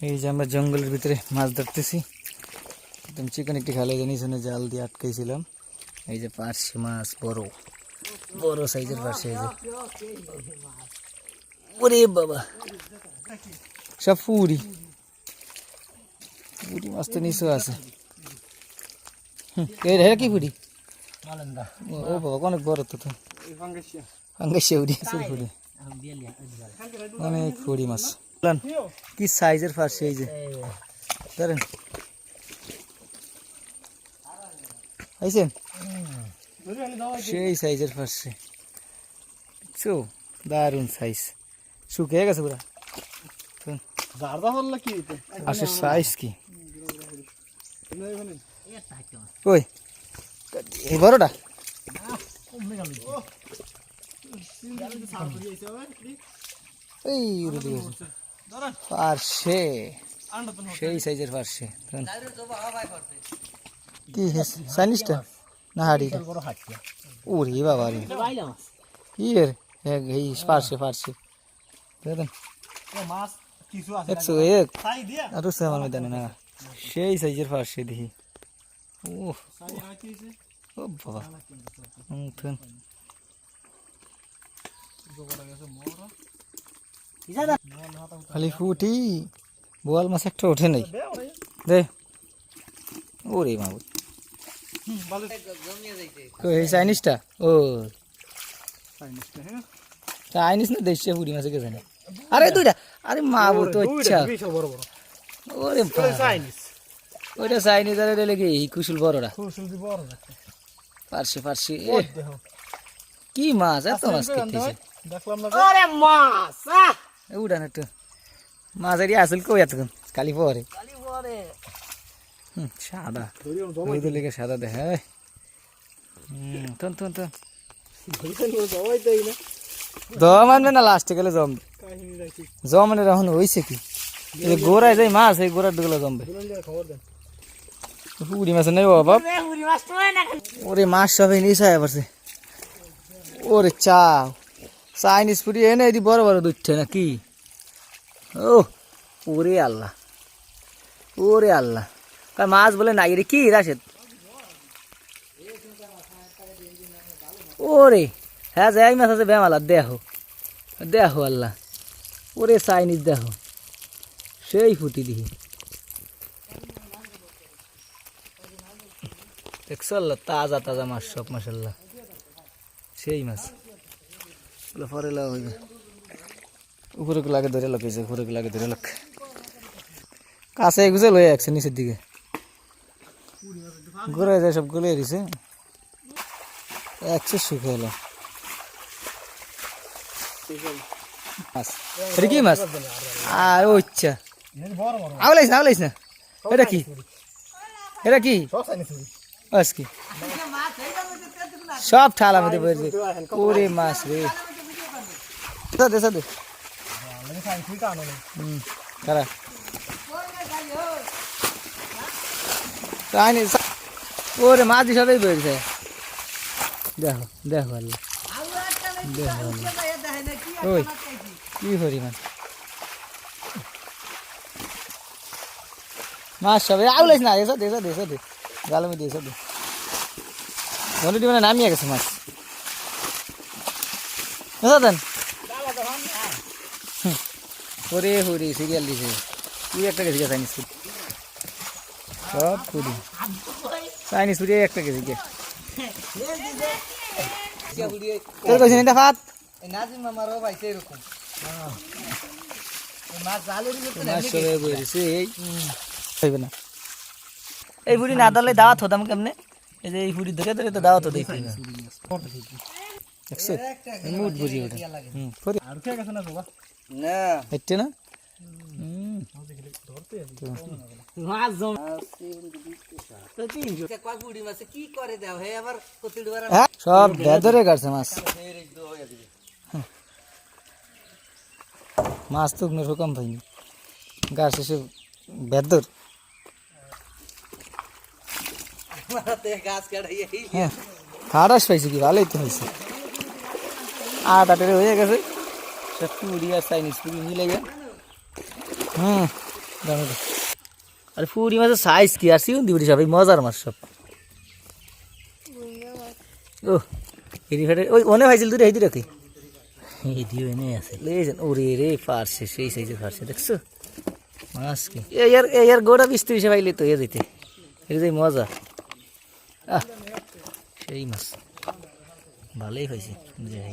এই যে আমরা জঙ্গলের ভিতরে মাছ ধরতেছি একদম চিকেন একটি খালে জানি শুনে জাল দিয়ে আটকাইছিলাম এই যে পার্শে মাছ বড় বড় সাইজের পার্শে এই যে ওরে বাবা সব পুরি পুরি মাছ তো নিচু আছে হুম, এই রে, কি পুরি ও ও বাবা অনেক বড় তো তো ফাঙ্গাসিয়া উড়ি আছে পুরি অনেক পুরি মাছ বলেন, কি সাইজের ফার্সি এই যে। ধরেন। আইছেন? সেই সাইজের ফার্সি। চো দারুণ সাইজ শুকিয়ে গেছে পুরা। আসে কি? ওই, এই এই পার্শে সেই সাইজের পার্শে কি চাইনিজটা না হাড়িটা ওরে বাবা রে। কি এর? এই পার্শে পার্শে দেখেন একশো এক। আর তো আমার মধ্যে না। সেই সাইজের পার্শে দেখি। ও ও বাবা। হুম। খালি ফুটি বোয়াল মাছ একটা ওঠে নাই। দে। ওরে মা এই চাইনিজটা? ও। চাইনিজ না দেশে পুরি মাছ কে জানে আরে দুইটা। আরে মা বো তো আচ্ছা ওরে ওইটা চাইনিজ আরে রে লেগে এই কুশুল বড়রা? পারছে পারছে। কি মাছ এত মাছ খেতেছে? আরে মাছ আহ! উড়ান একটু মাঝারি আসল কই এতক্ষণ কালি পরে হুম, সাদা ওই তো লেগে সাদা দেখে হুম তন তন তন দম আনবে না লাস্টে গেলে জম জম মানে রাহুন হইছে কি এই যে গোড়ায় যাই মাছ এই গোড়ার দিকে জমবে পুরি মাছ নেই বাবা এ, বুড়ি মাছ তো হয় না খালি। ওরে মাছ সবাই নিশায় পড়ছে ওরে চাও চাইনিজ পুরি এনে এদি বড় বড় দুধছে না কি ও ওরে আল্লাহ ওরে আল্লাহ। মাছ বলে নাই রে, কি রাশেদ? ওরে হ্যাঁ যাই মাছ আছে বেমালা, দেখো দেখো আল্লাহ। ওরে চাইনিজ দেখো, সেই ফুটি দিহি। দেখছ আল্লাহ তাজা তাজা মাছ সব মাসাল্লাহ সেই মাছ। পরে হইবে। উপরে লাগে ধরে লোক এসে উপরে লাগে ধরে লোক। কাছে এগুছে লয়ে আসছে নিচের দিকে। ঘুরে যায় সব গলে দিছে। একশো মাছ। এটা কি মাছ? আর ও ইচ্ছা। আউলাইস না আউলাইস না এটা কি? এটা কি? বাস কি? সব ঠালা মধ্যে ওরে মাছ রে। সাদে সাদে হুম খারা ওরে মাছ সবাই বেড়েছে দেখো দেখো দেখো ওই, কি পরিমাণ। মাছ সবাই আউলাইস না, এসো দেশো দেশো দে গালমি দেশো দে। অলরেডি মানে নামিয়ে গেছে মাছ। দেন। ওরে হরে সিরিয়াল দিছে। তুই একটা গেছি চাইনিজ ফুড সব ফুডি চাইনিজ ফুডি একটা গেছি গে তোর কইছেন এটা ভাত? নাজিম মামারও পাইছে এরকম। এই বুড়ি না। দলে দাওয়াত হতাম কেমনে? এই যে এই বুড়ি ধরে ধরে তো দাওয়াত হতে দেখছ এই মুড বুঝি ওটা হুম পরে আর কে গেছে না বাবা হেঁটে না হুম মাছ জম তো তিনশো কয় বুড়ি মাছে কি করে দাও হে আবার কতি ডুবার হ্যাঁ, সব বেদরে কাটছে মাছ হুম। মাছ তো কোনো রকম পাইনি গাছ এসে বেদর গাছ কাটাই হ্যাঁ হাড়াস পাইছে কি ভালোই তো হয়েছে আট আটের হয়ে গেছে। সব পুরি আর চাইনিজ পুরি মিলে গে হুম তো। আরে পুরি মাছের সাইজ কি আর সিউন দিবি সব, এই মজার মাছ সব। ও এরি ফেটে, ওই ওনে ভাইছিল তুই এই দুটা কি? এনে আছে। লেজেন, ওরে রে ফারছে সেই সাইজের ফারছে দেখছ? মাছ কি? এ ইয়ার এ ইয়ার গোড়া বিস্তি হিসেবে পাইলে তো, এ দিতে। এটা যে মজা। আহ, সেই মাছ। ভালোই হয়েছে।